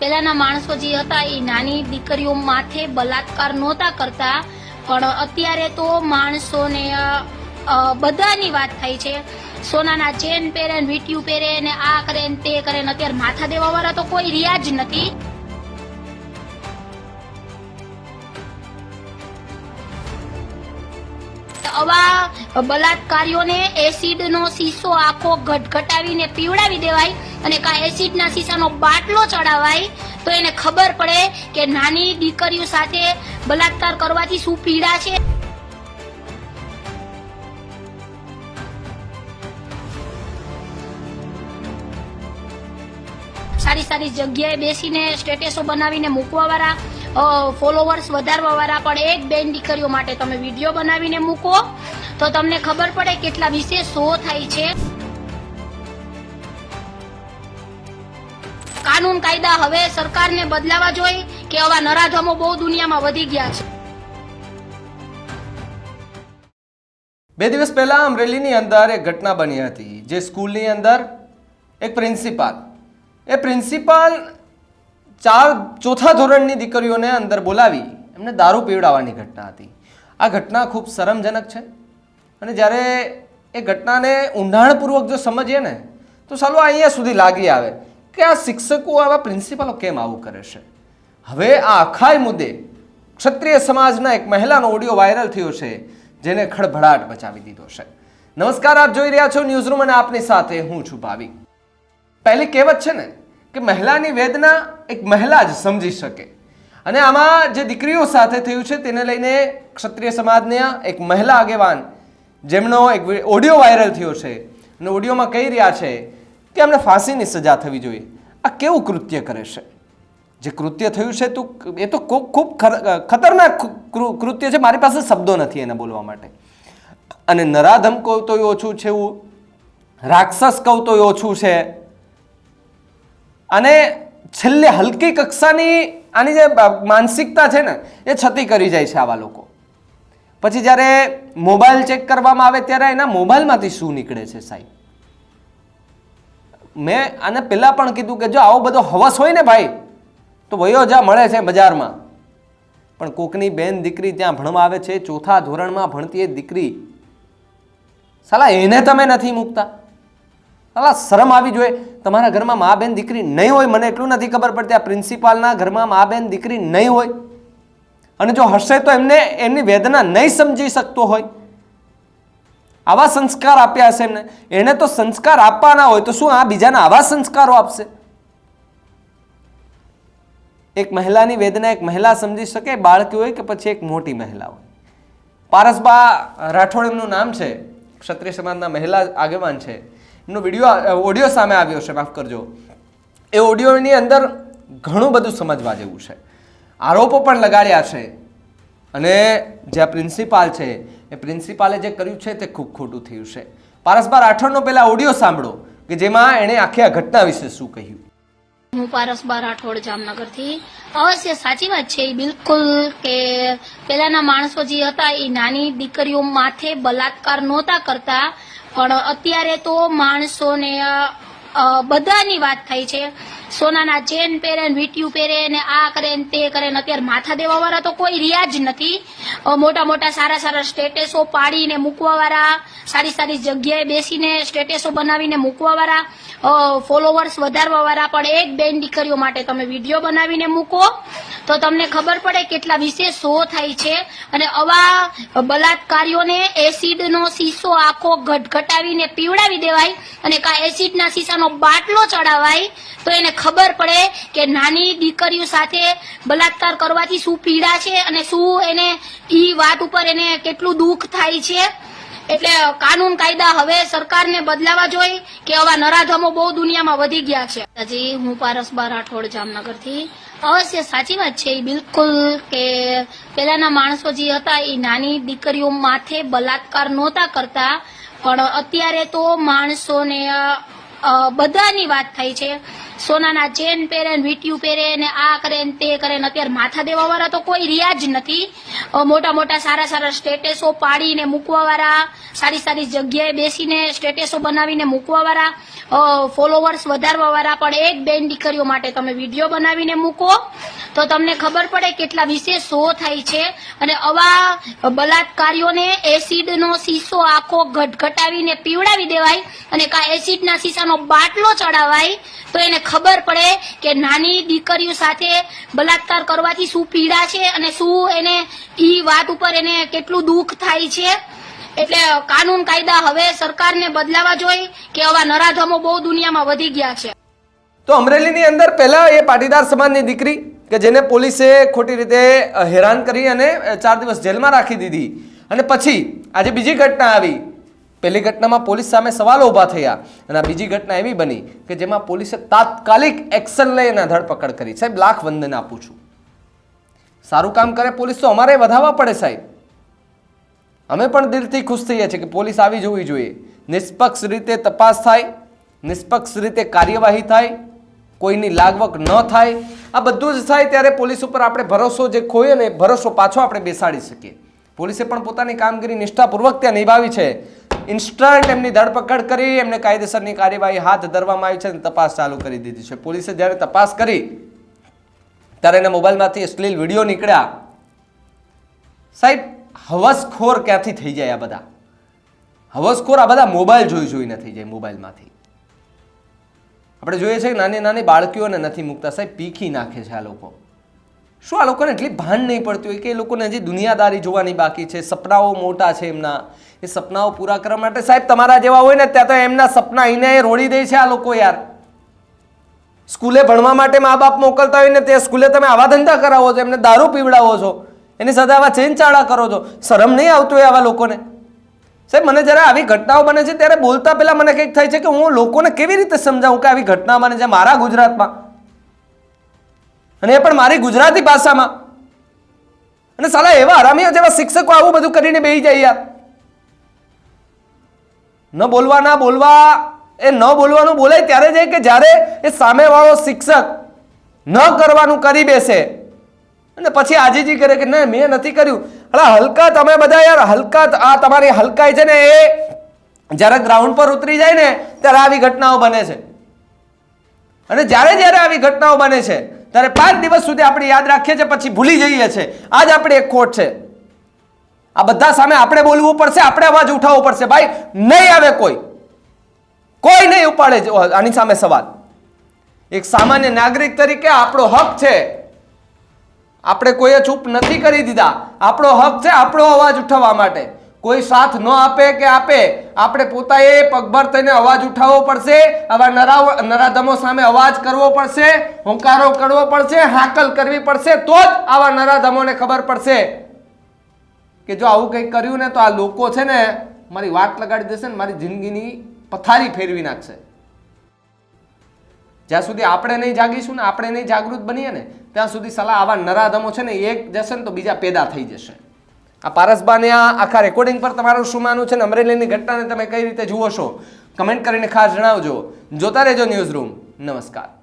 પહેલાના માણસો જે હતા એ નાની દીકરીઓ માથે બલાત્કાર નહોતા કરતા, પણ અત્યારે તો માણસોને બધાની વાત થાય છે. સોનાના ચેન પહેરે ને વીંટિયું પહેરે ને આ કરે ને તે કરે ને અત્યારે માથા દેવા વાળા તો કોઈ રહ્યા જ નથી. આવા બલાત્કારીઓને એસિડનો શીશો આખો ઘટઘટાવીને પીવડાવી દેવાય અને કા એસિડના શીશાનો બાટલો ચડાવાય, તો એને ખબર પડે કે નાની દીકરીઓ સાથે બલાત્કાર કરવાથી શું પીડા છે. સારી સારી જગ્યાએ બેસીને સ્ટેટસો બનાવીને મૂકવા વાળા ફોલોવર્સ વધારવા વાળા પણ એક બેન દીકરીઓ માટે તમે વીડિયો બનાવીને મૂકો. તો તમને ખબર પડે કેટલા વિશે શો થાય છે. કાનૂન કાયદા હવે સરકારને બદલાવા જોઈએ કે આવા નરાધમો બહુ દુનિયામાં વધી ગયા છે. બે દિવસ પહેલા અમરેલીની અંદર એક ઘટના બની હતી, જે સ્કૂલની અંદર એક પ્રિન્સિપાલ. એ પ્રિન્સિપાલ ચાર ચોથા ધોરણની દીકરીઓને અંદર બોલાવી એમને દારૂ પીવડાવવાની ઘટના હતી. આ ઘટના ખૂબ શરમજનક છે. અને જ્યારે એ ઘટનાને ઊંડાણપૂર્વક જો સમજીએ ને, તો ચાલો અહીંયા સુધી લાગી આવે કે આ શિક્ષકો આવા પ્રિન્સિપાલો કેમ આવું કરે છે? હવે આ આખાય મુદ્દે ક્ષત્રિય સમાજના એક મહિલાનો ઓડિયો વાયરલ થયો છે, જેને ખળભળાટ મચાવી દીધો છે. નમસ્કાર, આપ જોઈ રહ્યા છો ન્યૂઝરૂમ અને આપની સાથે હું છું ભાવિક. પહેલી કહેવત છે ને કે મહિલાની વેદના એક મહિલા જ સમજી શકે. અને આમાં જે દીકરીઓ સાથે થયું છે તેને લઈને ક્ષત્રિય સમાજના એક મહિલા આગેવાન, જેમનો એક ઓડિયો વાયરલ થયો છે અને ઓડિયોમાં કહી રહ્યા છે કે અમને ફાંસીની સજા થવી જોઈએ. આ કેવું કૃત્ય કરે છે? જે કૃત્ય થયું છે તું એ તો ખૂબ ખતરનાક કૃત્ય છે. મારી પાસે શબ્દો નથી એને બોલવા માટે. અને નરાધમ કહું તોય ઓછું છે એવું, રાક્ષસ કહું તો ઓછું છે. અને છેલ્લે હલકી કક્ષાની આની જે માનસિકતા છે ને, એ છતી કરી જાય છે આવા લોકો. પછી જ્યારે મોબાઈલ ચેક કરવામાં આવે ત્યારે એના મોબાઈલમાંથી શું નીકળે છે સાહેબ? મેં આને પહેલાં પણ કીધું કે જો આવો બધો હવસ હોય ને ભાઈ, તો વયો જા, મળે છે બજારમાં. પણ કોકની બેન દીકરી ત્યાં ભણવા આવે છે, ચોથા ધોરણમાં ભણતી એ દીકરી. સાલા, એને તમે નથી મૂકતા? સાલા શરમ આવી જોઈએ. તમારા ઘરમાં મા બેન દીકરી નહીં હોય, મને એટલું નથી ખબર પડતી આ પ્રિન્સિપાલના ઘરમાં મા બેન દીકરી નહીં હોય. અને જો હશે તો એમને એમની વેદના નહીં સમજી શકતો હોય. આવા સંસ્કાર આપ્યા હશે એમને. એને તો સંસ્કાર આપવાના હોય, તો શું આ બીજાના આવા સંસ્કારો આપશે? એક મહિલાની વેદના એક મહિલા સમજી શકે, બાળકી હોય કે પછી એક મોટી મહિલા હોય. પારસબા રાઠોડ એમનું નામ છે. ક્ષત્રિય સમાજના મહિલા આગેવાન છે. એમનો વીડિયો ઓડિયો સામે આવ્યો છે, માફ કરજો. એ ઓડિયોની અંદર ઘણું બધું સમજવા જેવું છે. આરોપો પણ લગાડ્યા છે. અને જે પ્રિન્સિપાલ છે, એ પ્રિન્સિપાલે જે કર્યું છે, તે ખૂબ ખોટું થયું છે. પારસબા રાઠોડનો પહેલા ઓડિયો સાંભળો, કે જેમાં એણે આખી આ ઘટના વિશે શું કહ્યું? હું પારસબા રાઠોડ જામનગરથી. અવશ્ય સાચી વાત છે બિલકુલ કે પેલાના માણસો જે હતા એ નાની દીકરીઓ માથે બલાત્કાર નહોતા કરતા. પણ અત્યારે તો માણસોને બધાની વાત થાય છે. સોનાના ચેન પહેરે ને વીંટિયું પહેરે ને આ કરે ને તે કરે ને અત્યારે માથા દેવા વાળા તો કોઈ રહ્યા જ નથી મોટા મોટા સારા સારા સ્ટેટસો પાડીને મૂકવા વાળા સારી સારી જગ્યાએ બેસીને સ્ટેટસો બનાવીને મૂકવા વાળા ફોલોવર્સ વધારવા વાળા પણ એક બેન દીકરીઓ માટે તમે વીડિયો બનાવીને મૂકો તો તમને ખબર પડે કેટલા વિશેષ શો થાય છે અને આવા બલાત્કારીઓને એસિડનો સીસો આખો ઘટઘટાવીને પીવડાવી દેવાય અને કા એસિડના સીસાનો બાટલો ચડાવાય તો એને ખબર પડે કે નાની દીકરીઓ સાથે બલાત્કાર કરવાથી શું પીડા છે અને શું એને ઈ વાત ઉપર એને કેટલું દુઃખ થાય છે? એટલે કાનૂન કાયદા હવે સરકારને બદલાવા જોઈએ કે આવા નરાધમો બહુ દુનિયામાં વધી ગયા છે. હજી હું પારસબા રાઠોડ જામનગરથી. અવશ્ય સાચી વાત છે એ બિલકુલ કે પહેલાના માણસો જે હતા એ નાની દીકરીઓ માથે બલાત્કાર નહોતા કરતા, પણ અત્યારે તો માણસોને બધાની વાત થાય છે. સોનાના ચેન પહેરે ને વીંટિયું પહેરે ને આ કરે ને તે કરે અત્યારે માથા દેવા વાળા તો કોઈ રહ્યા જ નથી મોટા મોટા સારા સારા સ્ટેટસો પાડીને મૂકવા વાળા સારી સારી જગ્યાએ બેસીને સ્ટેટસો બનાવીને મૂકવા વાળા ફોલોવર્સ વધારવા વાળા પણ એક બેન દીકરીઓ માટે તમે વીડિયો બનાવીને મૂકો. તો તમને ખબર પડે કેટલા વિશેષ શો થાય છે અને આવા બલાત્કારીઓને એસિડનો શીશો આખો ઘટઘટાવીને પીવડાવી દેવાય અને કા એસિડના શીશાનો બાટલો ચડાવાય, તો એને ખબર પડે કે નાની દીકરીઓ સાથે બલાત્કાર કરવાથી શું પીડા છે અને શું એને ઈ વાત ઉપર એને કેટલું દુઃખ થાય છે. એટલે કાનૂન કાયદા હવે સરકારને બદલાવા જોઈએ કે આવા નરાધમો બહુ દુનિયામાં વધી ગયા છે. તો અમરેલીની અંદર પહેલા એ પાટીદાર સમાજની દીકરી કે જેને પોલીસે ખોટી રીતે હેરાન કરી અને ચાર દિવસ જેલમાં રાખી દીધી. અને પછી આજે બીજી ઘટના આવી. પહેલી ઘટનામાં પોલીસ સામે સવાલો ઊભા થયા અને બીજી ઘટના એવી બની કે જેમાં પોલીસે તાત્કાલિક એક્શન લઈ એના ધરપકડ કરી. સાહેબ, લાખ વંદન આપું છું. સારું કામ કરે પોલીસ તો અમારે વધાવવા પડે સાહેબ. અમે પણ દિલથી ખુશ થઈએ છીએ કે પોલીસ આવી જોવી જોઈએ. નિષ્પક્ષ રીતે તપાસ થાય, નિષ્પક્ષ રીતે કાર્યવાહી થાય, કોઈની લાગવક ન થાય. આ બધું જ થાય ત્યારે પોલીસ ઉપર આપણે ભરોસો જે ખોઈએ ને ભરોસો પાછો આપણે બેસાડી શકીએ. પોલીસે પણ પોતાની કામગીરી નિષ્ઠાપૂર્વક ત્યાં નિભાવી છે. ઇન્સ્ટન્ટ એમની ધરપકડ કરી, એમને કાયદેસરની કાર્યવાહી હાથ ધરવામાં આવી છે અને તપાસ ચાલુ કરી દીધી છે. પોલીસે જ્યારે તપાસ કરી, ત્યારે એના મોબાઈલમાંથી અશ્લીલ વીડિયો નીકળ્યા. સાહેબ, હવસખોર ક્યાંથી થઈ જાય આ બધા? હવસખોર આ બધા મોબાઈલ જોઈ જોઈને થઈ જાય મોબાઈલમાંથી. આપણે જોઈએ છે નાની નાની બાળકીઓને નથી મૂકતા. સાહેબ, પીખી નાખે છે આ લોકો. શું આ લોકોને એટલી ભાન નહીં પડતી હોય કે એ લોકોને હજી દુનિયાદારી જોવાની બાકી છે? સપનાઓ મોટા છે એમના. એ સપનાઓ પૂરા કરવા માટે સાહેબ તમારા જેવા હોય ને ત્યાં તો એમના સપના એને રોડી દે છે આ લોકો યાર. સ્કૂલે ભણવા માટે મા બાપ મોકલતા હોય ને તે સ્કૂલે તમે આવા ધંધા કરાવો છો, એમને દારૂ પીવડાવો છો, એની સાથે આવા ચેનચાળા કરો છો. શરમ નહીં આવતું હોય આવા લોકોને? સાહેબ, મને જ્યારે આવી ઘટનાઓ બને છે ત્યારે બોલતા પહેલાં મને કંઈક થાય છે કે હું લોકોને કેવી રીતે સમજાવું કે આવી ઘટના બને છે મારા ગુજરાતમાં? અને એ પણ મારી ગુજરાતી ભાષામાં. અને સાલા એવા હરામીઓ જેવા શિક્ષકો આવું બધું કરીને બેસી જાય યાર. ન બોલવા ના બોલવા, એ ન બોલવાનું બોલાય ત્યારે જાય કે જ્યારે એ સામેવાળો શિક્ષક ન કરવાનું કરી બેસે. અને પછી આજીજી કરે કે ના, મેં નથી કર્યું. અલા, હલકા તમે બધા યાર, હલકા આ તમારી હલકાઈ છે ને એ જ્યારે ગ્રાઉન્ડ પર ઉતરી જાય ને, ત્યારે આવી ઘટનાઓ બને છે. અને જ્યારે જ્યારે આવી ઘટનાઓ બને છે ત્યારે પાંચ દિવસ સુધી આપણે યાદ રાખીએ છીએ, પછી ભૂલી જઈએ છીએ. આજ આપણે એક ખોટ છે. આ બધા સામે આપણે બોલવું પડશે, આપણે અવાજ ઉઠાવવો પડશે. ભાઈ, નહીં આવે કોઈ. કોઈ નહીં ઉપાડે આની સામે સવાલ. એક સામાન્ય નાગરિક તરીકે આપણો હક છે. આપણે કોઈએ ચૂપ નથી કરી દીધા. આપણો હક છે આપણો અવાજ ઉઠાવવા માટે. કોઈ સાથ ન આપે કે આપે, આપણે પોતાએ પગભર થઈને અવાજ ઉઠાવવો પડશે, આવા નરા નરાધમો સામે અવાજ કરવો પડશે, હોંકારો કરવો પડશે, હાકલ કરવી પડશે, તો જ આવા નરાધમોને ખબર પડશે. કે જો આવું કંઈક કર્યું ને તો આ લોકો છે ને મારી વાત લગાડી દેશે ને મારી જિંદગીની પથારી ફેરવી નાખશે. જ્યાં સુધી આપણે નહીં જાગીશું ને આપણે નહીં જાગૃત બનીએ ને, ત્યાં સુધી સલાહ આવા નરાધમો છે ને એક જશે ને તો બીજા પેદા થઈ જશે. આ પારસબાને આ આખા રેકોર્ડિંગ પર તમારું શું માનવું છે ને અમરેલીની ઘટનાને તમે કઈ રીતે જુઓ છો? કમેન્ટ કરીને ખાસ જણાવજો. જોતા રહેજો ન્યૂઝ રૂમ નમસ્કાર.